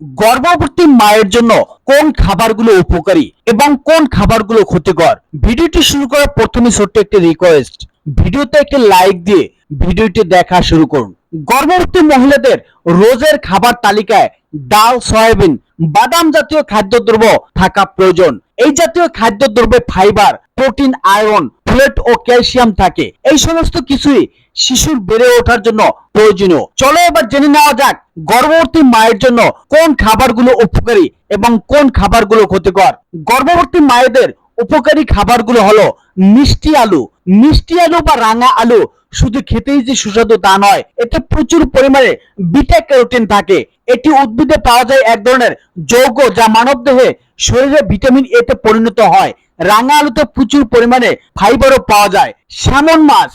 গর্ভবতী মায়ের জন্য কোন খাবারগুলো উপকারী এবং কোন খাবারগুলো ক্ষতিকর? ভিডিওটি শুরু করার প্রথমে ছোট্ট একটি রিকোয়েস্ট ভিডিওতে একটি লাইক দিয়ে ভিডিওটি দেখা শুরু করুন। গর্ভবতী মহিলাদের রোজের খাবার তালিকায় ডাল, সয়াবিন, বাদাম জাতীয় খাদ্যদ্রব্য থাকা প্রয়োজন। এই জাতীয় খাদ্যদ্রব্যে ফাইবার প্রোটিন আয়রন ফ্লেট ও ক্যালসিয়াম থাকে। এই সমস্ত কিছুই শিশুর বেড়ে ওঠার জন্য প্রয়োজনীয়। চলো এবার জেনে নেওয়া যাক গর্ভবতী মায়ের জন্য কোন খাবারগুলো উপকারী এবং কোন খাবারগুলো ক্ষতিকর। গর্ভবতী মায়েদের উপকারী খাবারগুলো হলো মিষ্টি আলু। মিষ্টি আলু বা রাঙা আলু শুধু খেতেই যে সুস্বাদু তা নয়, এতে প্রচুর পরিমাণে বিটা ক্যারোটিন থাকে। এটি উদ্ভিদে পাওয়া যায় এক ধরনের যৌগ যা মানবদেহে শরীরে ভিটামিন এ তে পরিণত হয়। রাঙা আলুতে প্রচুর পরিমাণে ফাইবারও পাওয়া যায়। স্যামন মাছ।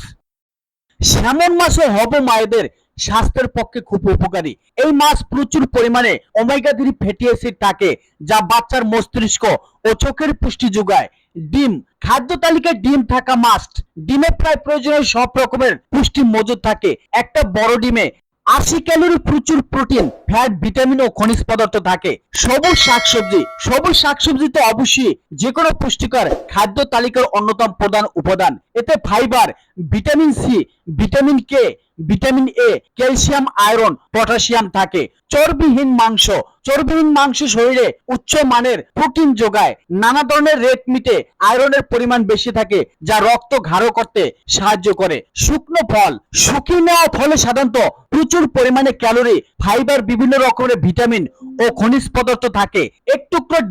স্যামন মাছও হব মায়েদের স্বাস্থ্যের পক্ষে খুব উপকারী। এই মাছ প্রচুর পরিমাণে ওমেগা থ্রি ফ্যাটি অ্যাসিড থাকে, যা বাচ্চার মস্তিষ্ক ও চোখের পুষ্টি যোগায়। ডিম। খাদ্য তালিকায় ডিম থাকা মাস্ট ডিমে প্রায় প্রয়োজনীয় সব রকমের পুষ্টি মজুদ থাকে। একটা বড় ডিমে আশি ক্যালোরি প্রচুর প্রোটিন, ফ্যাট, ভিটামিন ও খনিজ পদার্থ থাকে। সবুজ শাকসবজি সবুজ শাকসবজি তো অবশ্যই যে কোনো পুষ্টিকর খাদ্য তালিকার অন্যতম প্রধান উপাদান। এতে fibre vitamin C vitamin K vitamin A calcium iron potassium থাকে। চর্বিহীন মাংস চর্বিহীন মাংস শরীরে উচ্চ মানের প্রোটিন যোগায়। নানা ধরনের রেড মিটে আয়রনের পরিমাণ বেশি থাকে, যা রক্ত গাঢ় করতে সাহায্য করে। শুকনো ফল, শুকিয়ে নেওয়া ফলে সাধারণত প্রচুর পরিমাণে ক্যালোরি ফাইবার বিভিন্ন রকমের ভিটামিন ও খনিজ পদার্থ থাকে। এক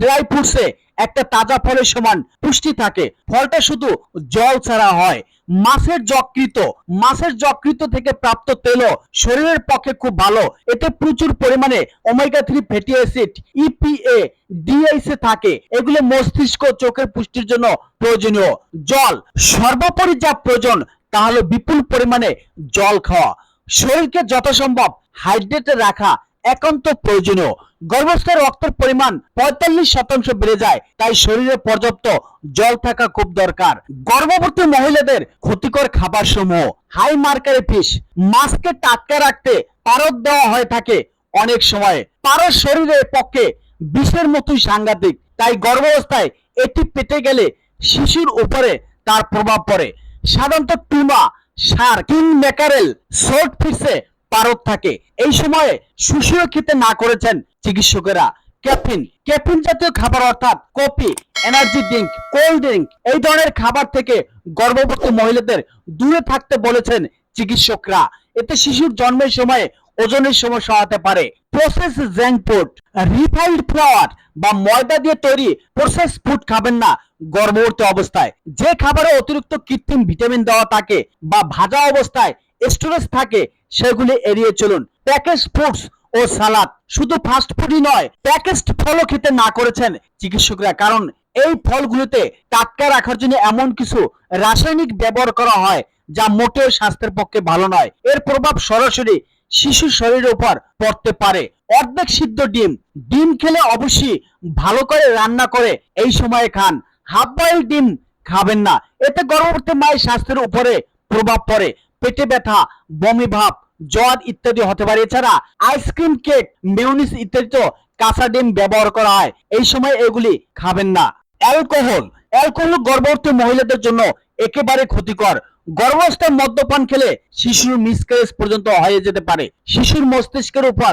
ড্রাই ফ্রুটসে একটা তাজা ফলের সমান পুষ্টি থাকে। ফলটা শুধু জল ছাড়া হয়। মাছের যকৃত মাছের যকৃত থেকে প্রাপ্ত তেল শরীরের পক্ষে খুব ভালো। এতে প্রচুর পরিমাণে omega three fatty acid EPA DHA থাকে। এগুলো মস্তিষ্ক চোখের পুষ্টির জন্য প্রয়োজনীয়। জল, সর্বোপরি যা প্রয়োজন, তা হলো বিপুল পরিমাণে জল খাওয়া। শরীরকে যথাসম্ভব হাইড্রেটে রাখা। একান্ত প্রয়োজনীয়। গর্ভস্থের রক্তের পরিমাণ পঁয়তাল্লিশ শতাংশ বেড়ে যায়, তাই শরীরে পর্যাপ্ত জল থাকা খুব দরকার। গর্ভবতী মহিলাদের ক্ষতিকর খাবার সমূহ হাই মার্কারি ফিশ মাছকে টাটকা রাখতে পারদ দেওয়া হয়ে থাকে অনেক সময়। পারদ শরীরের পক্ষে বিষের মতোই সাংঘাতিক, তাই গর্ভাবস্থায় এটি পেতে গেলে শিশুর উপরে তার প্রভাব পড়ে। সাধারণত টুনা সার কিং ম্যাকারেল শর্ট ফিশে পারদ থাকে। এই সময়ে সুশীয় খেতে না করেছেন চিকিৎসকেরা। ক্যাফিন। ক্যাফিন জাতীয় খাবার অর্থাৎ coffee, energy drink, cold drink এই ধরনের খাবার থেকে গর্ভবতী মহিলাদের দূরে থাকতে বলেছেন চিকিৎসকরা। এতে শিশুর জন্মের সময় ওজনের সমস্যা হতে পারে। Process junk food refined flour বা ময়দা দিয়ে তৈরি প্রসেস ফুড খাবেন না গর্ভবতী অবস্থায়। যে খাবারে অতিরিক্ত কৃত্রিম ভিটামিন দেওয়া থাকে বা ভাজা অবস্থায় স্টোরেজ থাকে, সেগুলি এড়িয়ে চলুন। প্যাকেজ ফুডস ও সালাদ শুধু ফাস্ট ফুডই নয় প্যাকেজড ফলও খেতে না করেছেন চিকিৎসকরা, কারণ এই ফলগুলোতে টাটকা রাখার জন্য এমন কিছু রাসায়নিক ব্যবহার করা হয় যা মোটেও স্বাস্থ্যের পক্ষে ভালো নয়। এর প্রভাব সরাসরি শিশু শরীরের উপর পড়তে পারে। অর্ধেক সিদ্ধ ডিম ডিম খেলে অবশ্যই ভালো করে রান্না করে এই সময়ে খান। হাফ বয়েল ডিম খাবেন না, এতে গর্ভবতী মায়ের স্বাস্থ্যের উপরে প্রভাব পড়ে। পেটে ব্যথা, বমি ভাব, জ্বর ইত্যাদি হতে পারে। এছাড়া আইসক্রিম কেক মেউনিস ইত্যাদি কাঁচা ডিম ব্যবহার করা হয়। এই সময় এগুলি খাবেন না। অ্যালকোহল অ্যালকোহল গর্ভবতী মহিলাদের জন্য একেবারে ক্ষতিকর। গর্ভাবস্থায় মদ্যপান খেলে শিশুর মিসক্যারেজ পর্যন্ত হয়ে যেতে পারে। শিশুর মস্তিষ্কের উপর